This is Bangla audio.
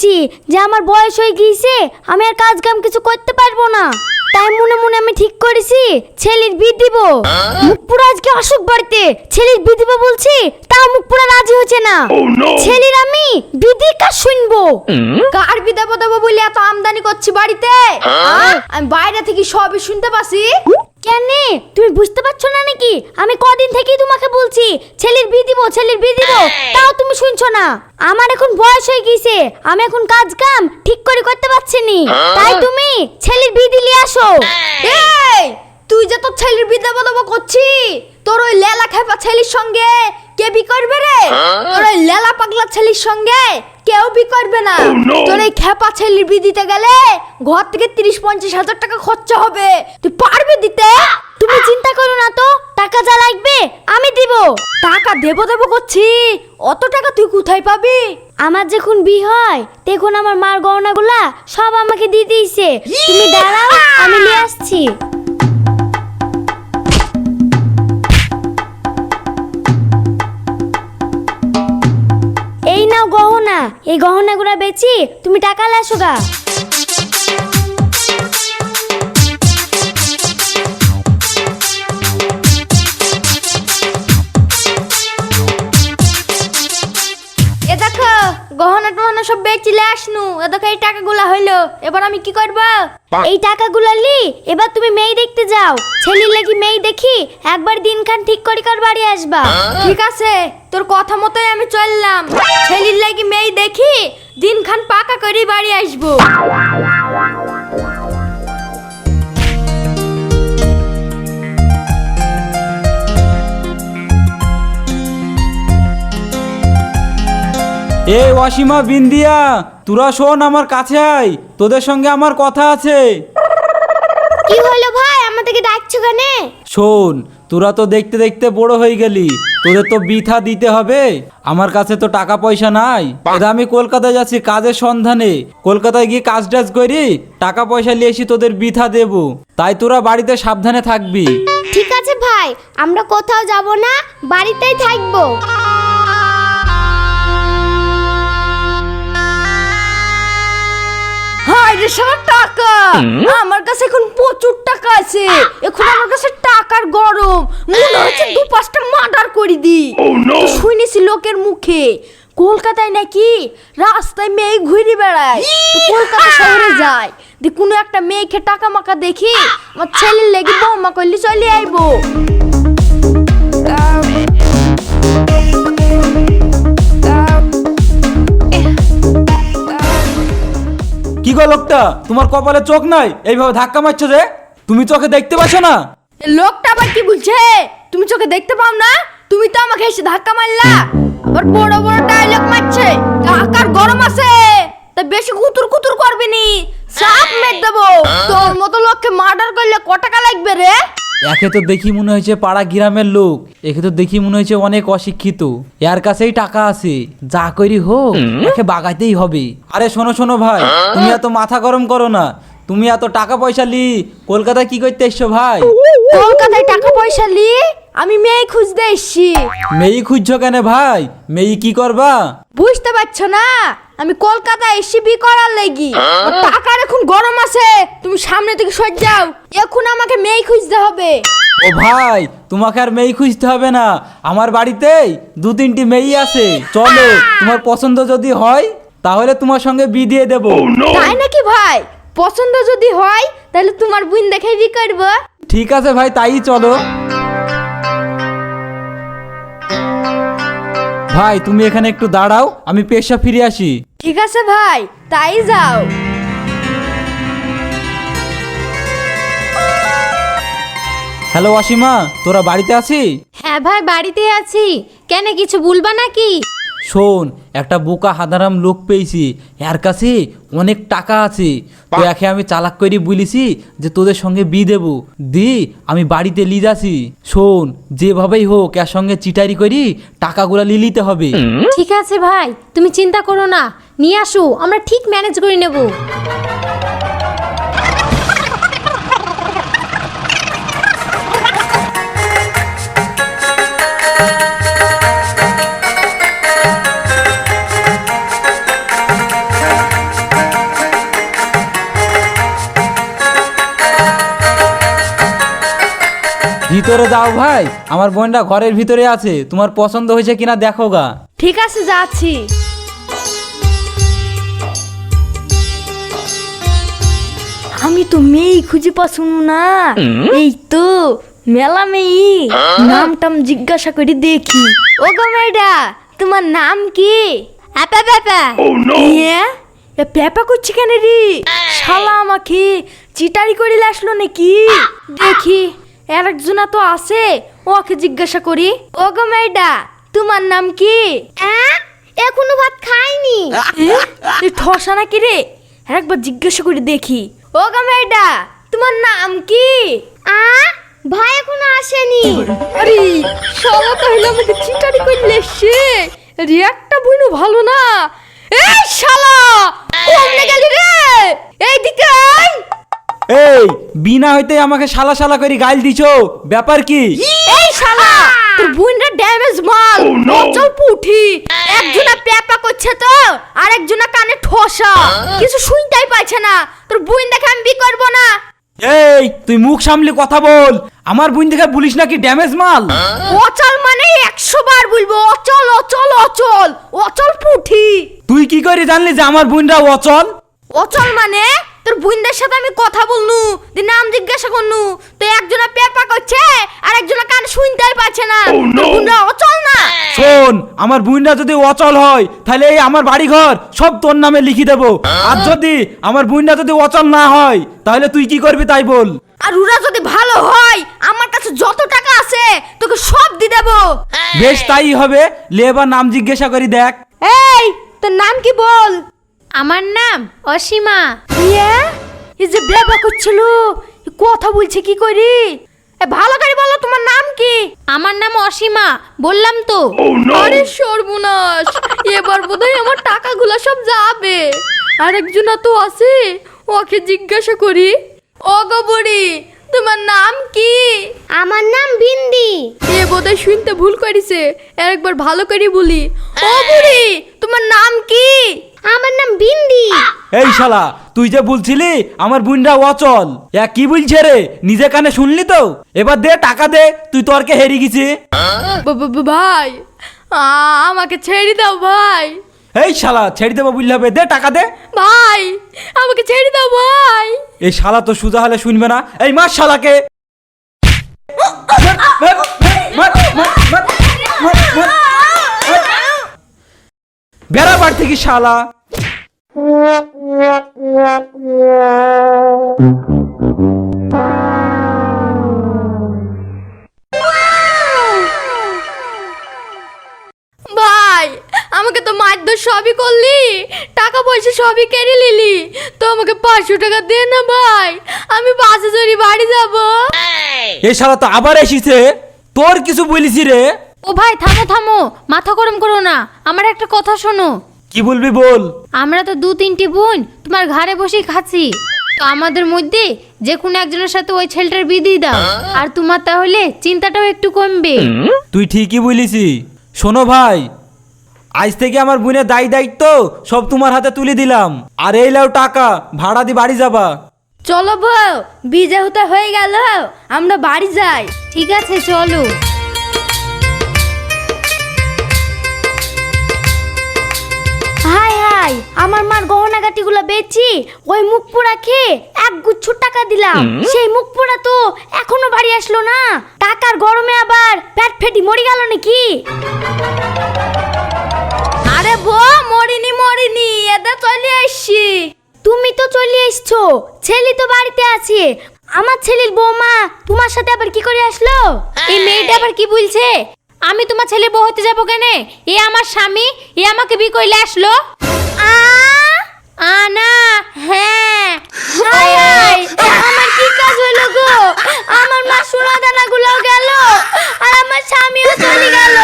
বলছি যে আমার বয়স হয়ে গিয়েছে আমি আর কাজ কাম কিছু করতে পারব না। তাই মনে মনে আমি ঠিক করেছি ছেলের বিয়ে দিব। মুখপুরা আজকে অসুখ বাড়িতে ছেলের বিয়ে দিব বলছি তাও মুখপুরা রাজি হচ্ছে না। ছেলের আমি বিধি কাজ শুনব। কার বিদে দেবো বলে এত আমদানি করছি বাড়িতে? আমি বাইরে থেকে সবই শুনতে পাচ্ছি। কেন? তুমি বুঝতে পারছ না নাকি? আমি কদিন থেকেই তোমাকে বলছি ছেলের বিয়ে দিব ছেলের বিয়ে দিব। তাও তুমি শুনছো না। আমার এখন বয়স হয়ে গিয়েছে। আমি এখন কাজ কাম ঠিক করে করতে পারছি নি। তাই তুমি ছেলের বিয়ে দিলে আসো। এই! তুই যে তোর ছেলের বিদে দেবো করছি। তোর ওই লেলা খেপা ছেলের সঙ্গে কে বি করবে রে? তোর ওই লেলা পাগলা ছেলের সঙ্গে কেউ বি করবে না। তোর এই খেপা ছেলের বি দিতে গেলে ঘর থেকে তিরিশ পঞ্চাশ হাজার টাকা খরচা হবে। তুই পারবি দিতে? তুমি চিন্তা করো না তো টাকা যা লাগবে আমি দিব। টাকা দেবো দেবো করছি। অত টাকা তুই কোথায় পাবি? আমার যখন বিয়ে হয় তখন আমার মার গহনাগুলা সব আমাকে দিয়ে দিয়েছে। তুমি দাঁড়াও আমি নিয়ে আসছি। এই গহনাগুলা বেচি তুমি টাকা লাসো গা। এ দেখো গহনা টহনা সব বেচিলে আসনু এ দেখো এই টাকাগুলা হইল। এবার আমি কি করব? এই টাকাগুলা লি এবার তুমি মেয়ে দেখতে যাও। ছেলের লাগি মেয়ে দেখি একবার দিনখান ঠিক করে কার বাড়ি আসবা। ঠিক আছে তোর কথা মতোই আমি চললাম। ছেলির লাগি মেয়ে দেখি দিনখান পাকা করে বাড়ি আসব। এই অসীমা বিন্দিয়া তোরা শোন আমার কাছে আয় তোদের সঙ্গে আমার কথা আছে। কি হলো ভাই? আমাদেরকে ডাকছো কেন? শোন তোরা তো দেখতে দেখতে বড় হয়ে গেলি। তোদের তো বিথা দিতে হবে। আমার কাছে তো টাকা পয়সা নাই। এটা আমি কলকাতায় যাচ্ছি কাজের সন্ধানে। কলকাতায় গিয়ে কাজ টাজ করি টাকা পয়সা নিয়ে এসে তোদের বিথা দেব। তাই তোরা বাড়িতে সাবধানে থাকবি। ঠিক আছে ভাই আমরা কোথাও যাব না বাড়িতেই থাকব। হাই সারা টাকা! আমার কাছে এখন প্রচুর টাকা আছে। এখন আমার কাছে টাকার গরম। মনে হচ্ছে দু পাঁচটা করে দি। শুনেছি লোকের মুখে? কলকাতায় নাকি রাস্তায় মেয়ে ঘুরে বেড়ায়। কলকাতা শহরে যায়। দি কোনো একটা মেয়েকে টাকা মাকা দেখি আমার ছেলের লেগে বৌমা করলে চলে আইবো। কি গো লোকটা? তোমার কপালে চোখ নাই? এইভাবে ধাক্কা মারছো যে? তুমি চোখে দেখতে পাচ্ছ না? লোকটা আবার কি বলছে? তুমি চোখে দেখতে পাও না? তুমি তো আমাকে এসে ধাক্কা মারলা। আবার বড় বড় ডায়লগ মারছে। কাকার গরম আছে। তা বেশি কুতুর কুতুর করবি নি। সাপ মেরে দেবো। তোর মতো লোককে মার্ডার করলে ক টাকা লাগবে রে? একে তো দেখি মনে হয়েছে পাড়া গ্রামের লোক। একে তো দেখি মনে হয়েছে অনেক অশিক্ষিত। এর কাছেই টাকা আছে। যা করি হোক, একে বাগাইতেই হবে। আরে শোনো শোনো ভাই, তুমি এত মাথা গরম করো না। তুমি এত টাকা পয়সা লি, কলকাতায় কি করতে এসছো ভাই? কলকাতায় টাকা পয়সা লি আমি মেয়ে খুঁজতে এসছি। মেয়ে খুঁজছো কেন ভাই? মেয়ে কি করবা? বুঝতে পারছ না? আমি কলকাতায় এসছি বি করার লাগি। আর টাকার এখন গরম আছে। তুমি সামনে থেকে সর যাও। এখন আমাকে মেয়ে খুঁজতে হবে। ও ভাই তোমাকে আর মেয়ে খুঁজতে হবে না। আমার বাড়িতেই দু তিনটি মেয়ে আছে। চলো তোমার পছন্দ যদি হয় তাহলে তোমার সঙ্গে বি দিয়ে দেবো। তাই নাকি ভাই? পছন্দ যদি হয় তাহলে তোমার বোন দেখে বি করব? ঠিক আছে ভাই তাই চলো। ভাই তুমি এখানে একটু দাঁড়াও আমি পেশা ফিরে আসি। ঠিক আছে ভাই তাই যাও। হ্যালো অসীমা তোরা বাড়িতে আছি হ্যাঁ ভাই বাড়িতে আছি। কেন কিছু বলবা নাকি? শোন একটা বোকা হাদারাম লোক পেয়েছি। এর কাছে অনেক টাকা আছে। তো একে আমি চালাক করি বলেছি যে তোদের সঙ্গে বি দেব। দি আমি বাড়িতে লি যাচ্ছি শোন যেভাবেই হোক এর সঙ্গে চিটারি করি টাকাগুলা লি নিতে হবে। ঠিক আছে ভাই তুমি চিন্তা করো না। নিয়ে আসো আমরা ঠিক ম্যানেজ করে নেব। ভিতরে যাও ভাই। আমার বোনটা ঘরের ভিতরে আছে। তোমার পছন্দ হয়েছে কিনা দেখো গা। ঠিক আছে যাচ্ছি। আমি তো মেয়ে খুঁজে পাচ্ছু না। এই তো মেলা মেয়ে। নাম টাম জিজ্ঞাসা করে দেখি। ও গো মেয়েটা তোমার নাম কি? আপা বাবা ইয়ে এ পেপা করছি কেন রে? শালা আমাকে চিটারি করে আসলো নাকি? দেখি। আর একজনা তো আছে ওকে জিজ্ঞাসা করি। ও গো মেয়েটা তোমার নাম কি? এখনও ভাত খাইনি। ঠসা নাকি রে? একবার জিজ্ঞাসা করে দেখি। ও গো মেয়েটা তোমার নাম কি? আ? ভাই এখনও আসেনি। আরে শালা তাহলে আমাকে চিটারি করলে সে? রিয়াক্টটা বইনো ভালো না। এই শালা কোমনে গেলি রে? এইদিকে আয়। এই বিনা হইতে আমাকে শালা শালা করে গাইল দিছো। ব্যাপার কি? এই শালা তোর বুইনটা ড্যামেজ মাল। চল পুঠি একজনা পেপা করছে তো আর একজনা কানে ঠসা। কিছু শুনতেই পাচ্ছে না। তোর বুইন দেখে আমি বি করব না। এই তুই মুখ সামলে কথা বল। আমার বোন দেখে বলিস নাকি ড্যামেজ মাল? অচল মানে একশো বার বলব অচল অচল অচল। অচল পুঠি। তুই কি করে জানলি যে আমার বোনরা অচল? অচল মানে তোর বুইনদের সাথে আমি কথা বলনু দি নাম জিজ্ঞাসা করনু। তো একজনা পেপা করছে আর একজনা কান শুনতেই পাচ্ছে না। তোর বুইনরা অচল না? শোন আমার বোনরা যদি অচল হয় তাহলে এই আমার বাড়ি ঘর সব তোর নামে লিখি দেবো। আর যদি আমার বোনরা যদি অচল না হয় তাহলে তুই কি করবি তাই বল। আর ওরা যদি ভালো হয় আমার কাছে যত টাকা আছে তোকে সব দিয়ে দেবো। বেশ তাই হবে। লে এবার নাম জিজ্ঞাসা করি দেখ। এই তোর নাম কি বল? আমার নাম অসীমা। ইয়ে? এই যে ব্যাবা করছিল। কথা বলছে কি করি? ভালো করে বলো তোমার নাম কি? আমার নাম অসীমা বললাম তো। আরে সর্বনাশ এবার বোধহয় আমার টাকাগুলো সব যাবে। আরেকজনা তো আছে ওকে জিজ্ঞাসা করি। ও গো বুড়ি তোমার নাম কি? আমার নাম বিন্দি। এ বোধহয় শুনতে ভুল করেছে একবার ভালো করে বলি। ও বুড়ি তোমার নাম কি? আমার নাম বিন্দি। এই শালা তুই যে বলছিলি আমার বোনরা অচল এ কি বলছে রে? নিজে কানে শুনলি তো? এবার দে টাকা দে তুই তর্কে হেরে গেছি ভাই আ- আমাকে ছেড়ে দাও ভাই। এই শালা ছেড়ে দেবো বুঝলে হবে? দে টাকা দে। ভাই আমাকে ছেড়ে দাও ভাই। এই শালা তো সুজা হলে শুনবে না। এই মার শালাকে। বেড়া বাড়ি থেকে শালা। টাকা পয়সা সবই কেড়ে নিলি। তো আমাকে পাঁচশো টাকা দে না ভাই আমি বাসে চড়ি বাড়ি যাব। এই শালা তো আবার এসেছে তোর কিছু বলিছি রে। ও ভাই থামো থামো মাথা গরম করো না আমার একটা কথা শোনো। কি বলবি বল? আমরা তো দু তিনটি বোন তোমার ঘরে বসেই খাচ্ছি। তো আমাদের মধ্যে যে কোনো একজনের সাথে ওই ছেলেটার বিয়ে দাও আর তোমার তাহলে চিন্তাটাও একটু কমবে। তুই ঠিকই বলিছি শোনো ভাই আজ থেকে আমার বোনের দায়ী দায়িত্ব সব তোমার হাতে তুলে দিলাম। আর এই লাও টাকা ভাড়া দিয়ে বাড়ি যাবা। চলো বউ বিজে হতে হয়ে গেল। আমরা বাড়ি যাই। ঠিক আছে চলো। হাই হাই আমার মার গহনা গুলো বেচি ওই মুখ পোড়া খেয়ে এক গুচ্ছ টাকা দিলাম। সেই মুখ পোড়া তো এখনও বাড়ি আসলো না। টাকার গরমে আবার পেট ফেটি মরে গেল নাকি? দে চলে আসছি। তুমি তো চলে এসছো ছেলে তো বাড়িতে আছে। আমার ছেলের বৌমা তোমার সাথে আবার কি করে আসলো? এই হ্যাঁ। মেয়েটা আবার কি বলছে? আমি তোমার ছেলে বউ হতে যাব কেনে? এ আমার স্বামী এ আমাকে বিয়ে করলে আসলো? আনা হ্যাঁ। আমার কি কাজ হলো গো? আমার মা সোনা দানাগুলো গেল আর আমার স্বামীও চলে গেল।